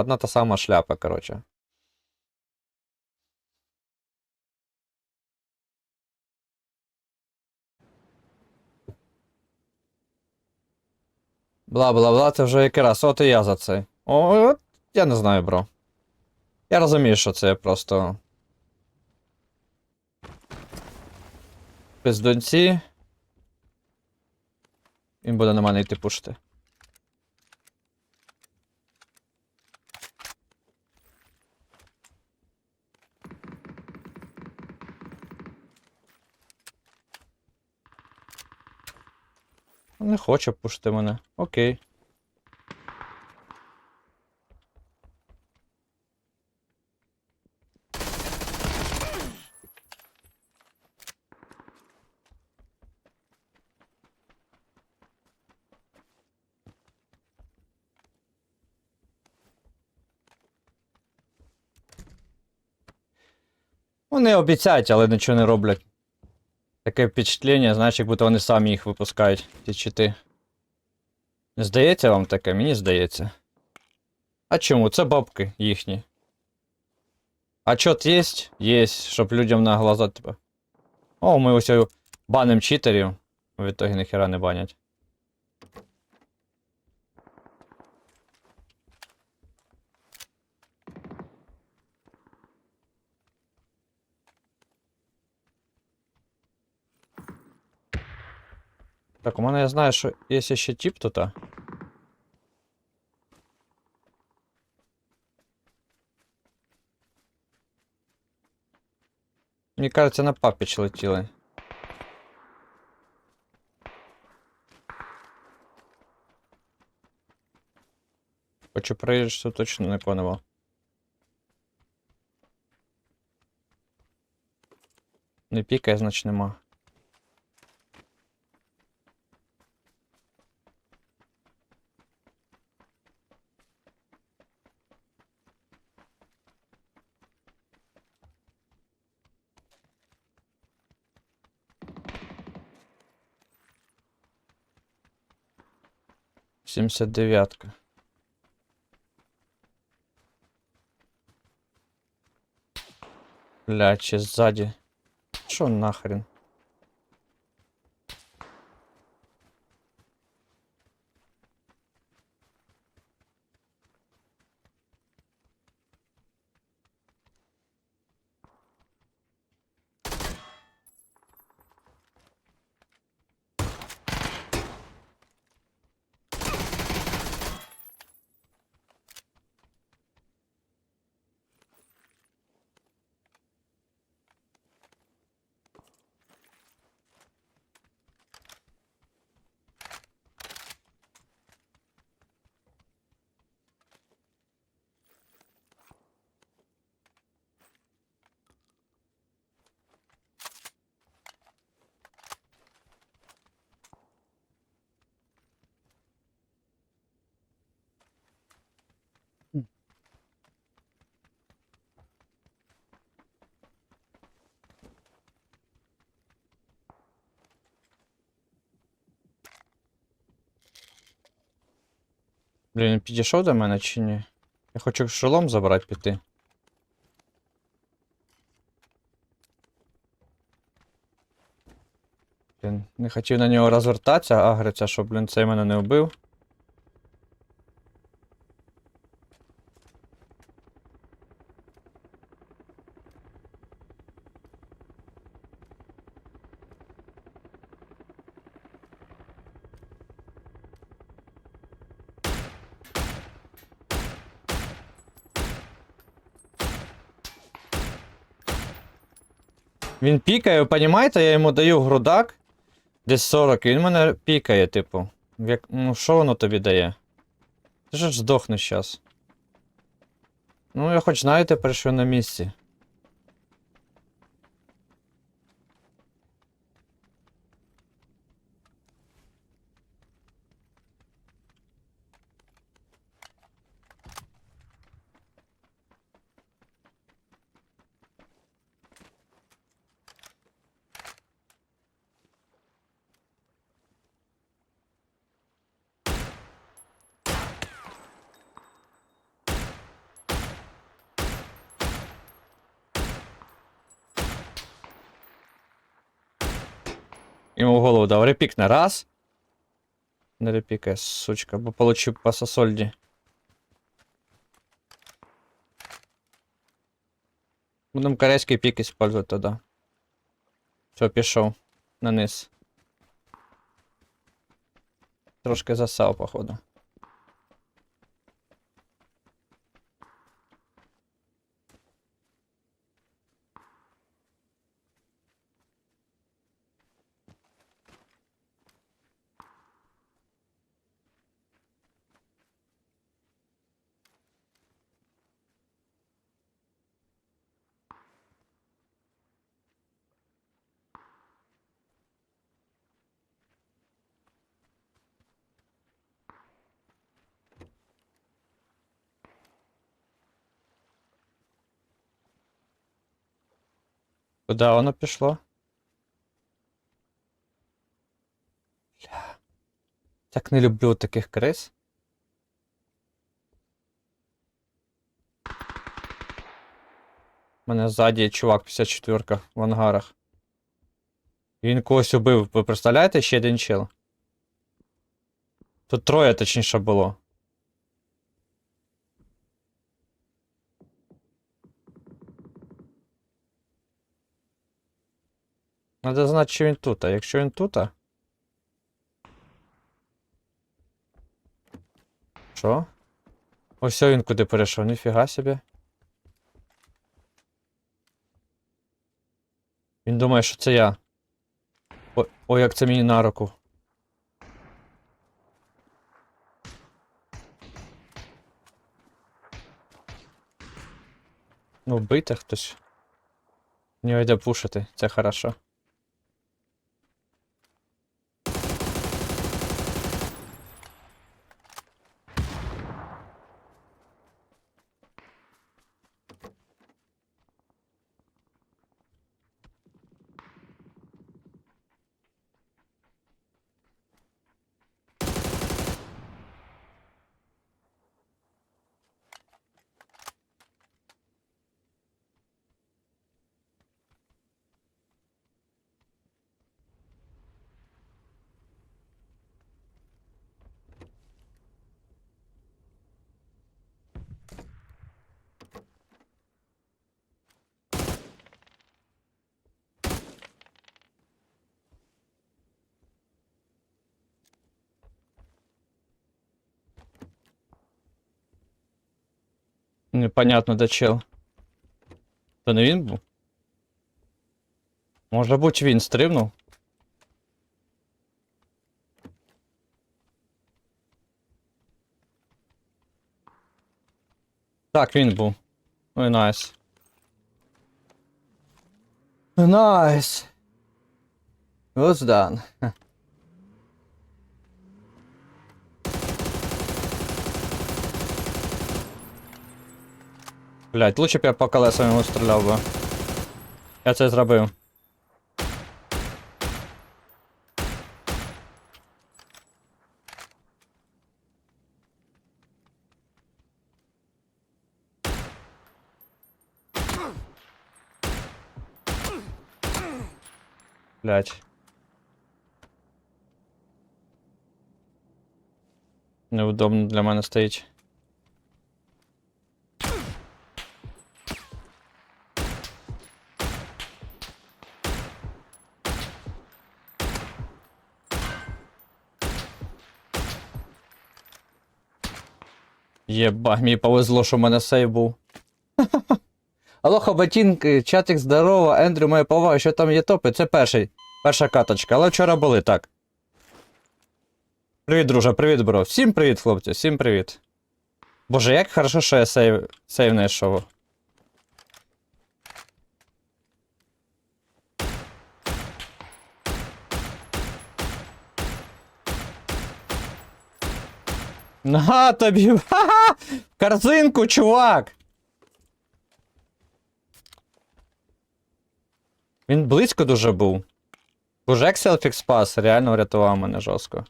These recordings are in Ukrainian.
одна та сама шляпа, коротше. Бла-бла-бла, це вже який раз. От і я за це. О, от я не знаю, бро. Я розумію, що це просто. Пиздунці. Він буде на мене йти пушити. Не хоче пушити мене. Окей. Вони обіцяють, але нічого не роблять. Таке впечатлення, знаєш, як будто вони самі їх випускають, ці чити. Не здається вам таке? Мені здається. А чому? Це бабки їхні. А чот єсть? Єсть, щоб людям на глаза, типа. О, ми ось баним читерів. В ітогі ніхера не банять. Так, у мене я знаю, що є ще тіп тут. Мені кажется, на папіч летіли. Хочу проїжджати, що точно не поняла. Не пікає, значить нема. Сімдесят дев'ятка. Бля, чи ззаді. Що нахрен? Блін, підійшов до мене чи ні? Я хочу шолом забрати піти. Блін, не хотів на нього розвертатися, агриться, щоб, блін, цей мене не вбив. Він пікає, ви розумієте, я йому даю грудак. Десь 40, і він мене пікає, типу. Як... Ну, що воно тобі дає? Ти ж здохнеш зараз. Ну, я хоч знаю прийшов на місці. Йому в голову дав. Репікне. Раз. Не репікає, сучка, бо получив по сосольді. Будемо корейський пік использовать тоді. Все, пішов. На низ. Трошки засав, походу. Куда воно пішло? Бля. Так не люблю таких крис. У мене ззаді чувак 54 в ангарах. Він когось убив. Ви представляєте ще один чел? Тут троє точніше було. Надо знати, чи він тут, а якщо він тут. Що? Ось він куди перейшов, ніфіга собі. Він думає, що це я. Ой, як це мені на руку. Ну, вбийте хтось. Нього йде пушити, це хорошо. Непонятно, де чел. То не він був? Може бути він стрибнув? Так, він був. Ой, найс. Найс. Well done. Блять, лучше б я по колесам йому стріляв би. Я це зробив. Блять. Неудобно для мене стоїть. Єба, мені повезло, що в мене сейв був. Алло, Хабатінки, чатик здорово, Ендрю, моя повага, що там є топи? Це перший. Перша каточка, але вчора були, так. Привіт, друже, привіт, бро. Всім привіт, хлопці, всім привіт. Боже, як хорошо, що я сейв, сейв знайшов. На тобі! Ха-ха! Корзинку, чувак! Він близько дуже був. Боже, селфік спас, реально врятував мене жорстко.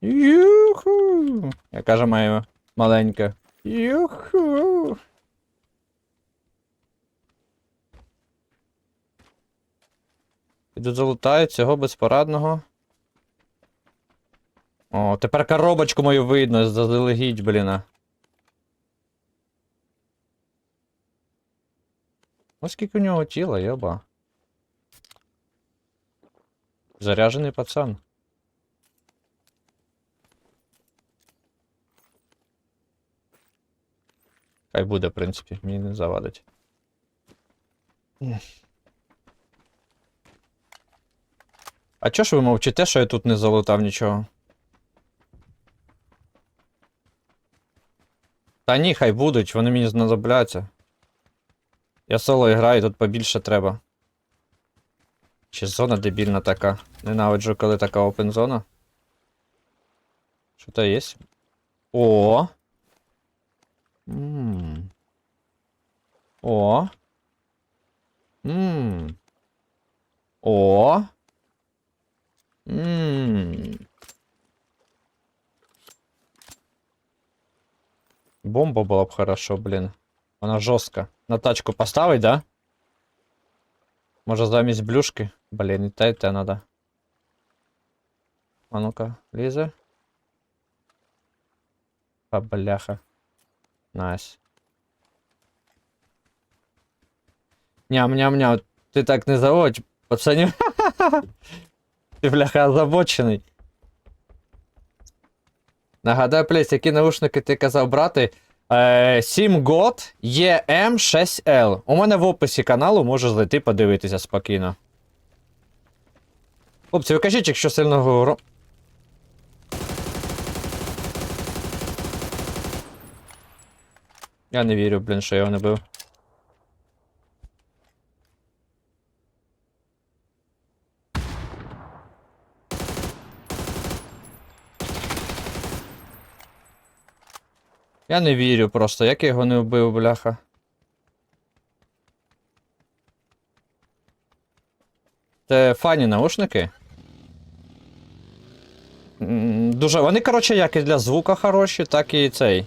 Юху! Я каже моя маленька. Юху! Піду залутаю цього безпорадного. О, тепер коробочку мою видно, заздалегідь, блін. Ось скільки у нього тіла, йоба. Заряжений пацан. Хай буде, в принципі, мені не завадить. А чо ж ви мовчите, що я тут не залутав нічого? Та ні, хай будуть, вони мені знадобляться. Я соло граю, тут побільше треба. Чи зона дебільна така. Ненавиджу, коли така опен зона. Що то є? О! Ммм. О. Ммм. О. Ммм. Бомба была бы хорошо, блин. Она жестко. На тачку поставить, да? Может замість блюшки? Блин, и та, и та надо. А ну-ка, лізе. А, бляха. Найс. Ням-ням-ням, ти так не заводь, пацанів. Ти, бляха, озабочений. Нагадаю, плець, які наушники ти казав брати. Е, 7 год EM6L. У мене в описі каналу можеш зайти подивитися спокійно. Хлопці, ви кажіть, якщо сильно говорю. Я не вірю, блін, що я його не бив. Я не вірю просто, як я його не вбив, бляха. Це фані наушники. Дуже. Вони, коротше, як і для звука хороші, так і цей.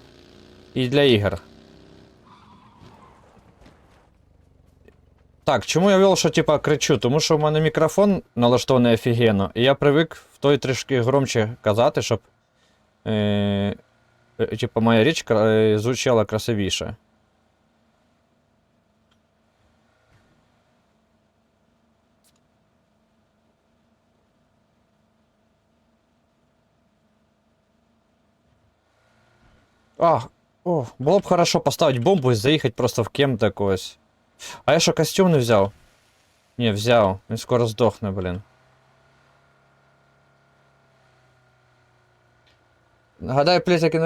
І для ігор. Так, чому я вел, що типа кричу? Тому що в мене мікрофон налаштований офігенно, і я привик в той трішки громче казати, щоб. Е, типа моя річ кра- е, звучала красивіше. А, о, було б хорошо поставити бомбу і заїхати просто в кем-то когось. А я що, костюм не взяв? Ні, взяв. Він скоро здохне, блін. Нагадаю, пліт, який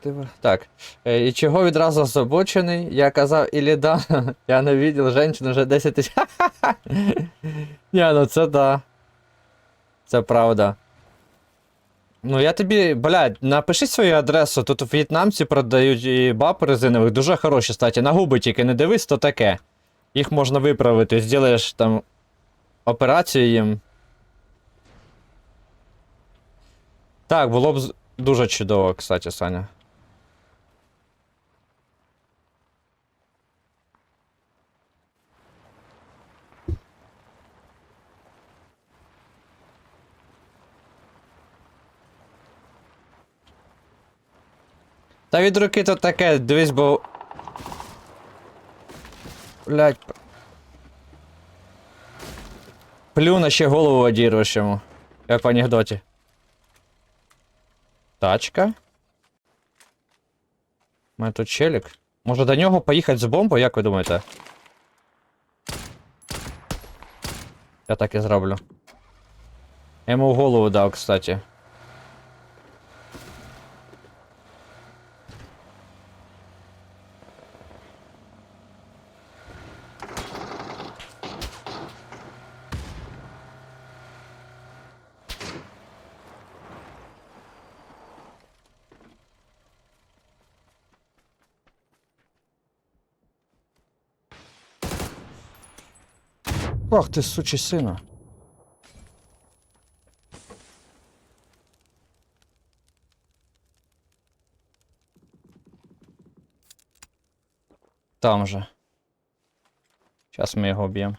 ти- Так. Е, і чого відразу озабочений? Я казав, ілі да. Я не видел женщину вже 10 тисяч. Ні, ну це да. Це правда. Ну я тобі, блядь, напиши свою адресу. Тут в'єтнамці продають і баб резинових дуже хороші, статі. На губи тільки не дивись, то таке. Їх можна виправити, зробиш там операцію їм. Так, було б дуже чудово, кстати, Саня. Та від руки то таке, дивись, бо. Блять. Плюна ще голову одірвеш йому. Як в анекдоті. Тачка. У мене тут челік. Може до нього поїхати з бомбою, як ви думаєте? Я так і зроблю. Я йому в голову дав, кстати. Ах ти сучий сина. Там же. Сейчас ми його б'ємо.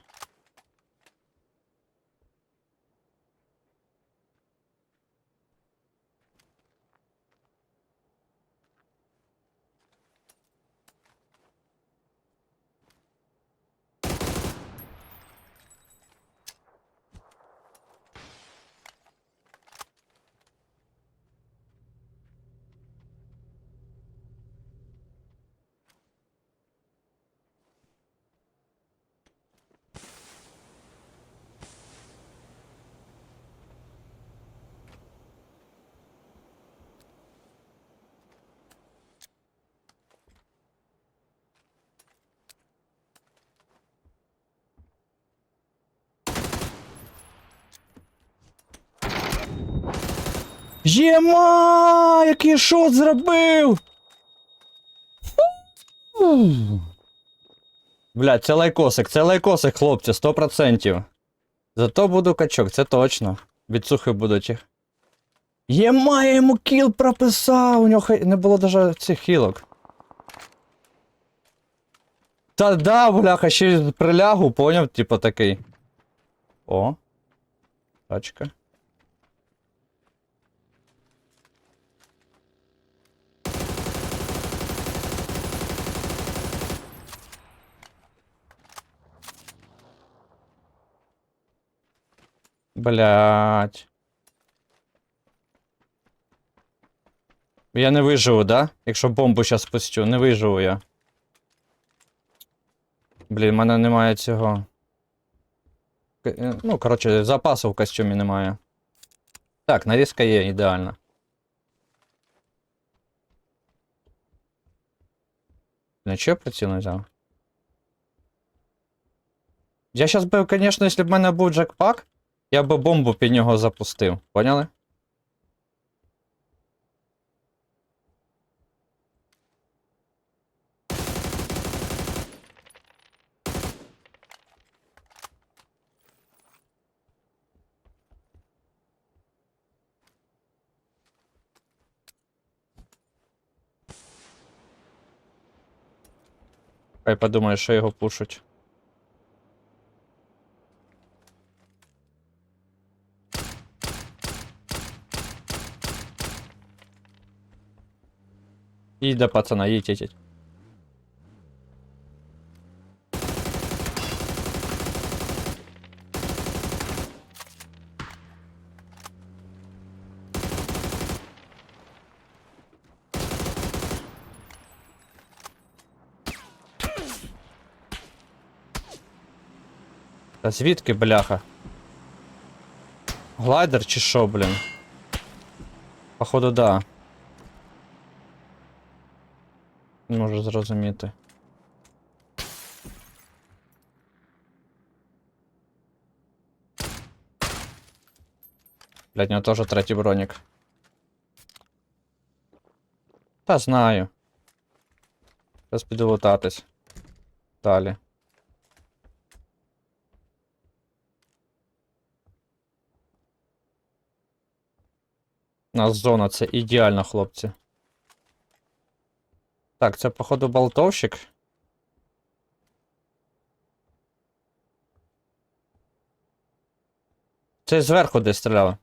Єма! Який шот зробив! Фу! Блядь, це лайкосик, це лайкосик, хлопці, 100%. Зато буду качок, це точно. Відсухи будуть їх. Єма, я йому кіл прописав! У нього не було даже цих хілок. Та да, бляха, ще прилягу, поняв, типа такий. О. Тачка. Блять. Я не виживу, да? Якщо бомбу зараз спустю, не виживу я. Блін, в мене немає цього. Е, Ну, коротше, запасу в костюмі немає. Так, нарізка є ідеальна. На чого не взяв? Я щас би, звісно, якщо б в мене був джекпак, я би бомбу під нього запустив. Поняли? Хай подумає, що його пушать. Їдь до пацана, їдь, їдь, їдь. Та звідки, бляха? Глайдер чи що, блін? Походу, да. зрозуміти. Блядь, у нього теж третій бронік. Та знаю. Зараз піду лутатись. Далі. У нас зона, це ідеально, хлопці. Так, це, походу, болтовщик. Це зверху десь стріляли.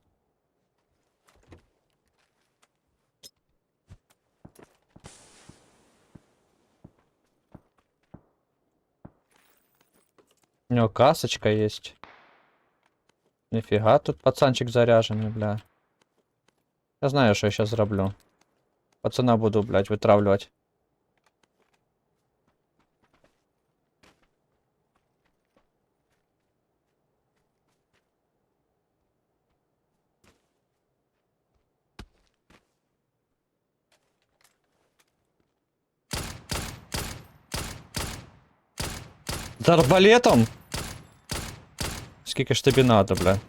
У нього касочка есть. Нифига, тут пацанчик заряженный, бля. Я знаю, що я сейчас зроблю. Пацана буду, блядь, витравлювати. З арбалетом? Скільки ж тобі надо, бля?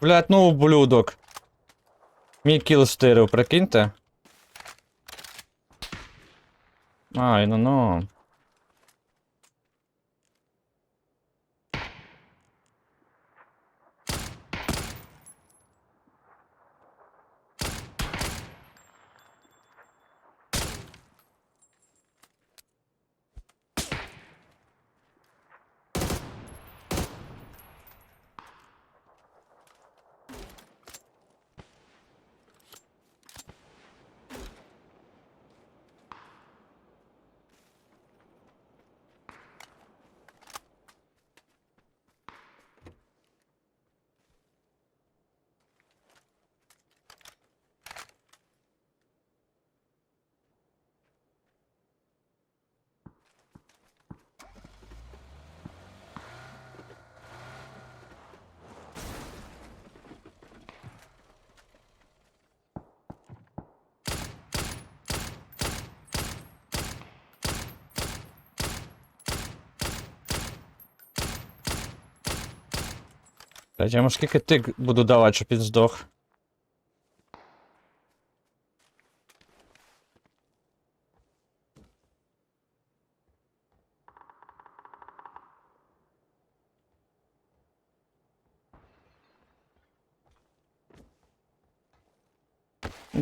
Блять, ну ублюдок. Мій кіл стирив, прикиньте. Ай, ну ну. Блять, я йому скільки тик буду давати, щоб він здох.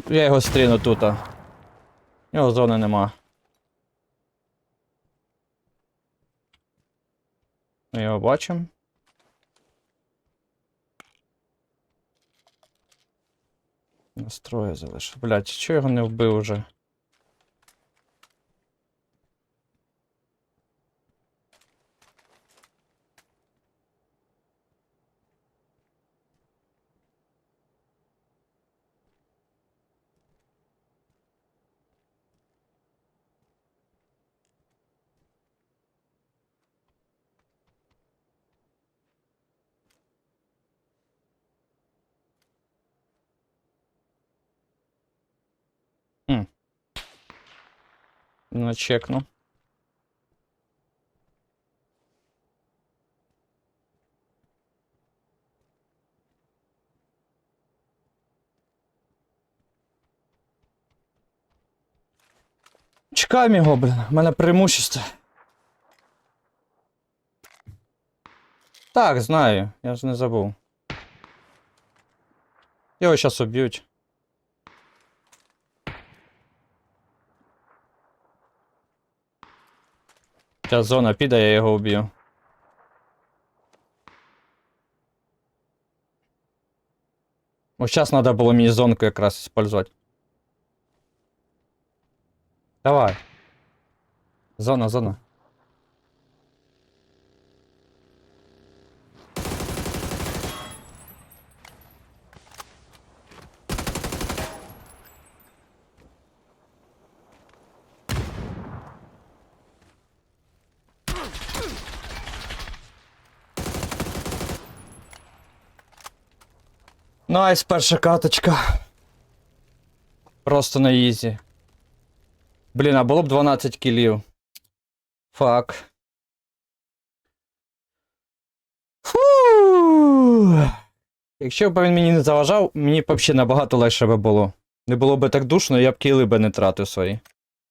Я його стріну тут. У нього зони нема. Ми його бачимо. Настроє залишив. Блять, чого його не вбив уже? Ну, чекну. Чекаємо його, блін. У мене преимущество. Так, знаю, я ж не забув. Його зараз уб'ють. Зараз зона піде, я його уб'ю. Ось зараз треба було мені зонку якраз использувати. Давай. Зона, зона. Найс, перша каточка. Просто на ізі. Блін, а було б 12 кілів. Фак. Фу. Якщо б він мені не заважав, мені б взагалі набагато легше би було. Не було б так душно, я б кіли би не тратив свої.